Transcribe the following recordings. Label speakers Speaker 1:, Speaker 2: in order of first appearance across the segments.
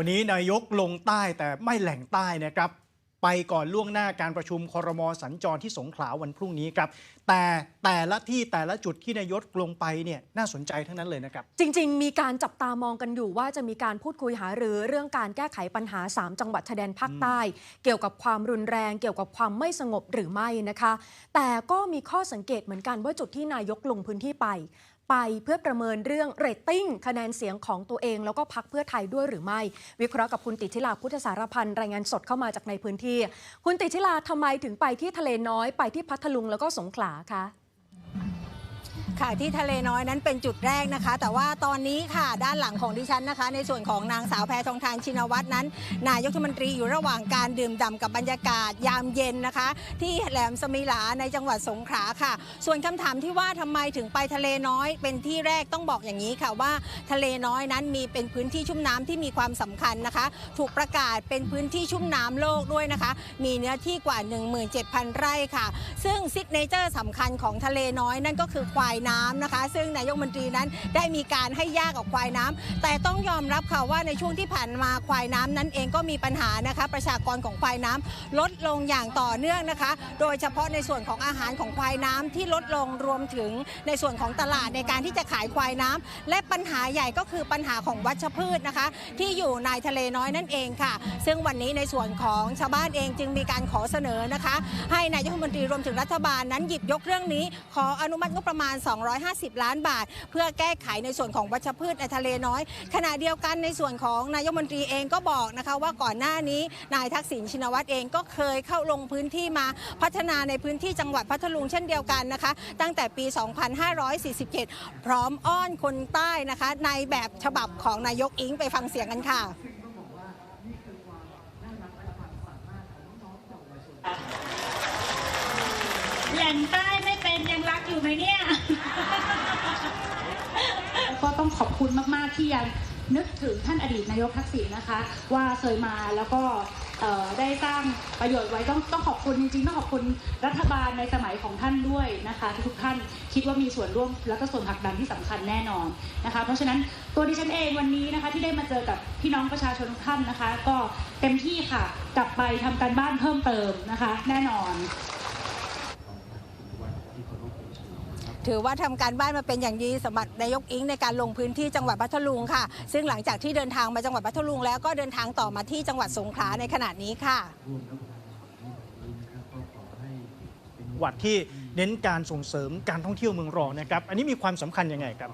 Speaker 1: วันนี้นายกลงใต้แต่ไม่แหล่งใต้นะครับ ไปก่อนล่วงหน้าการประชุมคอรมอสัญจรที่สงขลาวันพรุ่งนี้ครับ แต่แต่ละที่แต่ละจุดที่นายกลงไปเนี่ยน่าสนใจทั้งนั้นเลยนะครับ
Speaker 2: จริง ๆ มีการจับตามองกันอยู่ว่าจะมีการพูดคุยหารือเรื่องการแก้ไขปัญหา 3 จังหวัดชายแดนภาคใต้ เกี่ยวกับความรุนแรง เกี่ยวกับความไม่สงบหรือไม่นะคะ แต่ก็มีข้อสังเกตเหมือนกันว่าจุดที่นายกลงพื้นที่ไป ไปเพื่อประเมินเรื่องเรตติ้งคะแนนเสียงของตัวเอง แล้วก็พักเพื่อไทยด้วยหรือไม่ วิเคราะห์กับคุณติชิลาพุทธสารพันธ์รายงานสดเข้ามาจากในพื้นที่ คุณติชิลาทำไมถึงไปที่ทะเลน้อยไปที่พัทลุงแล้วก็สงขลาคะ
Speaker 3: ค่ะที่ทะเลน้อยนั้นเป็นจุดแรกนะคะ แต่ว่าตอนนี้ค่ะด้านหลังของดิฉันนะคะ ในส่วนของนางสาวแพทองทานชินวัตรนั้น นายกรัฐมนตรีอยู่ระหว่างการดื่มด่ำกับบรรยากาศยามเย็นนะคะ ที่แหลมสมิหลาในจังหวัดสงขลาค่ะ ส่วนคำถามที่ว่าทำไมถึงไปทะเลน้อย เป็นที่แรกต้องบอกอย่างนี้ค่ะว่าทะเลน้อยนั้นมีเป็นพื้นที่ชุ่มน้ำที่มีความสำคัญนะคะ ถูกประกาศเป็นพื้นที่ชุ่มน้ำโลกด้วยนะคะ มีเนื้อที่กว่า 17,000 ไร่ค่ะ ซึ่งซิกเนเจอร์สำคัญของทะเลน้อยนั่นก็คือความยน้ำนะคะ ซึ่งนายกมนตรีนั้นได้มีการให้ยากกับควายน้ำแต่ต้องยอมรับค่ะว่าในช่วงที่ผ่านมาควายน้ำนั้นเองก็มีปัญหานะคะ ประชากรของควายน้ำลดลงอย่างต่อเนื่องนะคะ โดยเฉพาะในส่วนของอาหารของควายน้ำที่ลดลงรวมถึงในส่วนของตลาดในการที่จะขายควายน้ำและปัญหาใหญ่ก็คือปัญหาของวัชพืชนะคะ ที่อยู่ในทะเลน้อยนั่นเองค่ะ ซึ่งวันนี้ในส่วนของชาวบ้านเองจึงมีการขอเสนอนะคะ ให้นายกรัฐมนตรีรวมถึงรัฐบาลนั้นหยิบยกเรื่องนี้ ขออนุมัติงบประมาณ250 ล้านบาท เพื่อแก้ไขในส่วนของวัชพืชในทะเลน้อย ขณะเดียวกันในส่วนของนายกมนตรีเองก็บอกนะคะว่าก่อนหน้านี้นายทักษิณชินวัตรเองก็เคยเข้าลงพื้นที่มาพัฒนาในพื้นที่จังหวัดพัทลุงเช่นเดียวกันนะคะ ตั้งแต่ปี 2547 พร้อมอ้อนคนใต้นะคะ ในแบบฉบับของนายกอิงไปฟังเสียงกันค่ะ
Speaker 4: แหล่งใต้ไม่เป็นยังรักอยู่ไหมเนี่ย
Speaker 5: ก็ต้องขอบคุณมาก ๆ ที่ยังนึกถึงท่านอดีตนายกทักษิณนะคะ ว่าเคยมาแล้วก็ได้สร้างประโยชน์ไว้ต้องต้องขอบคุณจริงๆต้องขอบคุณรัฐบาลในสมัยของท่านด้วยนะคะทุกท่านคิดว่ามีส่วนร่วมและก็ส่วนผลักดันที่สำคัญแน่นอนนะคะ เพราะฉะนั้นตัวดิฉันเองวันนี้นะคะที่ได้มาเจอกับพี่น้องประชาชนทุกท่านนะคะ ก็เต็มที่ค่ะกลับไปทำการบ้านเพิ่มเติมนะคะ แน่นอน
Speaker 3: ถือว่าทำการบ้านมาเป็นอย่างดีสำหรับนายกอิงในการลงพื้นที่จังหวัดพัทลุงค่ะ ซึ่งหลังจากที่เดินทางมาจังหวัดพัทลุงแล้วก็เดินทางต่อมาที่จังหวัดสงขลาในขณะนี้ค่ะ
Speaker 1: วัดที่เน้นการส่งเสริมการท่องเที่ยวเมืองรองนะครับ อันนี้มีความสำคัญยังไงครับ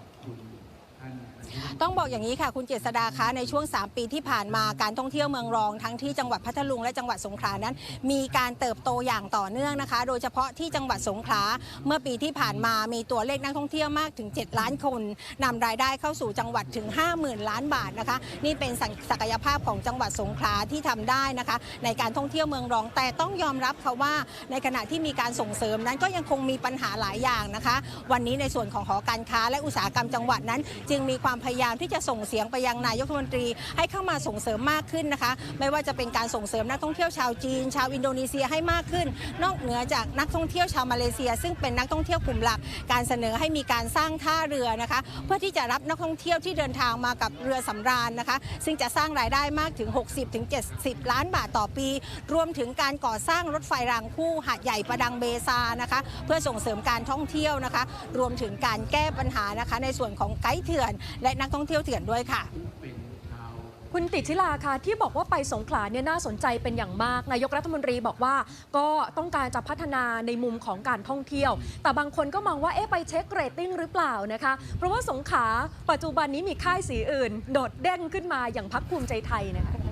Speaker 3: ต้องบอกอย่างนี้ค่ะ คุณเจษดาคะในช่วง 3 ปีที่ผ่านมาการท่องเที่ยวเมืองรองทั้งที่จังหวัดพัทลุงและจังหวัดสงขลานั้น มีการเติบโตอย่างต่อเนื่องนะคะ โดยเฉพาะที่จังหวัดสงขลาเมื่อปีที่ผ่านมามีตัวเลขนักท่องเที่ยวมากถึง 7 ล้านคนนำรายได้เข้าสู่จังหวัดถึง 50,000 ล้านบาทนะคะ นี่เป็นศักยภาพของจังหวัดสงขลาที่ทำได้นะคะ ในการท่องเที่ยวเมืองรองแต่ต้องยอมรับค่ะว่าในขณะที่มีการส่งเสริมนั้นก็ยังคงมีปัญหาหลายอย่างนะคะ วันนี้ในส่วนของหอการค้าและอุตสาหกรรมจังหวัดนั้น จึงมีความพยายามที่จะส่งเสียงไปยังนายกรัฐมนตรีให้เข้ามาส่งเสริมมากขึ้นนะคะ ไม่ว่าจะเป็นการส่งเสริมนักท่องเที่ยวชาวจีน ชาวอินโดนีเซียให้มากขึ้น นอกเหนือจากนักท่องเที่ยวชาวมาเลเซีย ซึ่งเป็นนักท่องเที่ยวกลุ่มหลัก การเสนอให้มีการสร้างท่าเรือนะคะ เพื่อที่จะรับนักท่องเที่ยวที่เดินทางมากับเรือสำราญนะคะ ซึ่งจะสร้างรายได้มากถึง 60ถึง70 ล้านบาทต่อปี รวมถึงการก่อสร้างรถไฟรางคู่หาดใหญ่ประดังเบซานะคะ เพื่อส่งเสริมการท่องเที่ยวนะคะ รวมถึงการแก้ปัญหานะคะ ในส่วนของไกด์เถื่อน และนักท่องเที่ยวเถื่อนด้วยค่ะ
Speaker 2: คุณติชิลาค่ะที่บอกว่าไปสงขลาเนี่ยน่าสนใจเป็นอย่างมาก นายกรัฐมนตรีบอกว่าก็ต้องการจะพัฒนาในมุมของการท่องเที่ยว แต่บางคนก็มองว่าเอ๊ะไปเช็คเรตติ้งหรือเปล่านะคะ เพราะว่าสงขลาปัจจุบันนี้มีค่ายสีอื่น โดดเด้งขึ้นมาอย่างพักภูมิใจไทยนะคะ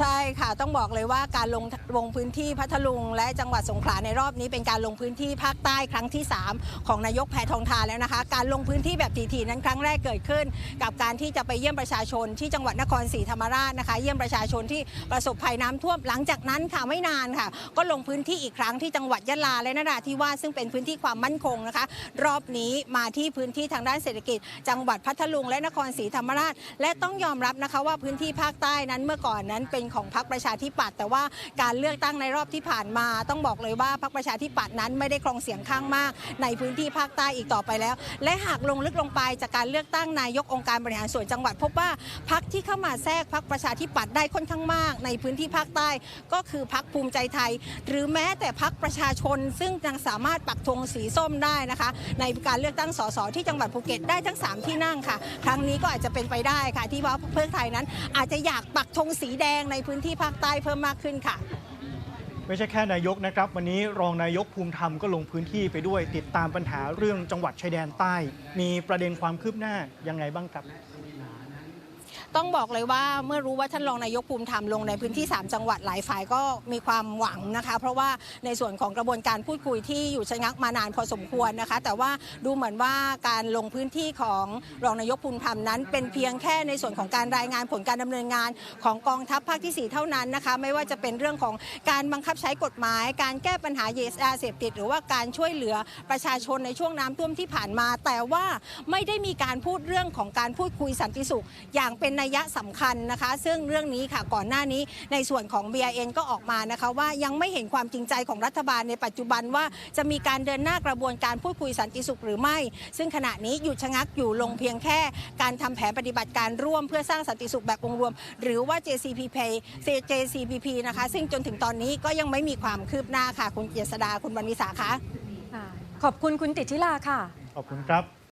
Speaker 3: ใช่ค่ะต้องบอกเลยว่าการลงลงพื้นที่พัทลุง และจังหวัดสงขลาในรอบนี้เป็นการลงพื้นที่ภาคใต้ครั้งที่ 3 ของนายกแพทองทานแล้วนะคะ การลงพื้นที่แบบทีๆนั้นครั้งแรกเกิดขึ้น กับการที่จะไปเยี่ยมประชาชนที่จังหวัดนครศรีธรรมราชนะคะ เยี่ยมประชาชนที่ประสบภัยน้ำท่วมหลังจากนั้นค่ะไม่นานค่ะ ก็ลงพื้นที่อีกครั้งที่จังหวัดยะลาและนราธิวาสซึ่งเป็นพื้นที่ความมั่นคงนะคะ รอบนี้มาที่พื้นที่ทางด้านเศรษฐกิจ จังหวัดพัทลุงและนครศรีธรรมราช และต้องยอมรับนะคะว่าพื้นที่ภาคใต้นั้นเมื่อก่อนนั้นเป็นของพรรคประชาธิปัตย์แต่ว่าการเลือกตั้งในรอบที่ผ่านมา ต้องบอกเลยว่าพรรคประชาธิปัตย์นั้นไม่ได้ครองเสียงข้างมาก ในพื้นที่ภาคใต้อีกต่อไปแล้ว และหากลงลึกลงไปจากการเลือกตั้งนายกองค์การบริหารส่วนจังหวัด พบว่าพรรคที่เข้ามาแทรกพรรคประชาธิปัตย์ได้ค่อนข้างมาก ในพื้นที่ภาคใต้ก็คือพรรคภูมิใจไทย หรือแม้แต่พรรคประชาชน ซึ่งยังสามารถปักธงสีส้มได้นะคะ ในการเลือกตั้งสสที่จังหวัดภูเก็ตได้ทั้ง 3 ที่นั่งค่ะ ครั้งนี้ก็อาจจะเป็นไปได้ค่ะ ที่ว่าเพื่อไทยนั้นอาจจะอยากปักธงสีแดงในพื้นที่ภาคใต้เพิ่มมากขึ้นค่ะ
Speaker 1: ไม่ใช่แค่นายกนะครับ วันนี้รองนายกภูมิธรรมก็ลงพื้นที่ไปด้วยติดตามปัญหาเรื่องจังหวัดชายแดนใต้ มีประเด็นความคืบหน้ายังไงบ้างครับ
Speaker 3: ต้องบอกเลยว่าเมื่อรู้ว่าท่านรองนายกภูมิธรรมลงในพื้นที่ 3 จังหวัดหลายฝ่ายก็มีความหวังนะคะ เพราะว่าในส่วนของกระบวนการพูดคุยที่อยู่ชะงักมานานพอสมควรนะคะ แต่ว่าดูเหมือนว่าการลงพื้นที่ของรองนายกภูมิธรรมนั้น เป็นเพียงแค่ในส่วนของการรายงานผลการดำเนินงานของกองทัพภาคที่ 4 เท่านั้นนะคะ ไม่ว่าจะเป็นเรื่องของการบังคับใช้กฎหมาย การแก้ปัญหายาเสพติด หรือว่าการช่วยเหลือประชาชนในช่วงน้ำท่วมที่ผ่านมา แต่ว่าไม่ได้มีการพูดเรื่องของการพูดคุยสันติสุขอย่างเป็นนัยสำคัญนะคะ ซึ่งเรื่องนี้ค่ะก่อนหน้านี้ในส่วนของ BIN ก็ออกมานะคะ ว่ายังไม่เห็นความจริงใจของรัฐบาลในปัจจุบันว่าจะมีการเดินหน้ากระบวนการพูดคุยสันติสุขหรือไม่ ซึ่งขณะนี้หยุดชะงักอยู่ลงเพียงแค่ การทำแผนปฏิบัติการร่วม เพื่อสร้างสันติสุขแบบองค์รวม หรือว่า JCPP JCPP นะคะ ซึ่งจนถึงตอนนี้ก็ยังไม่มีความคืบหน้าค่ะ คุณเจษดาคุณวันวิสาคะ
Speaker 2: ขอบคุณคุณติดทิลาค่ะ
Speaker 1: ขอบคุณครับ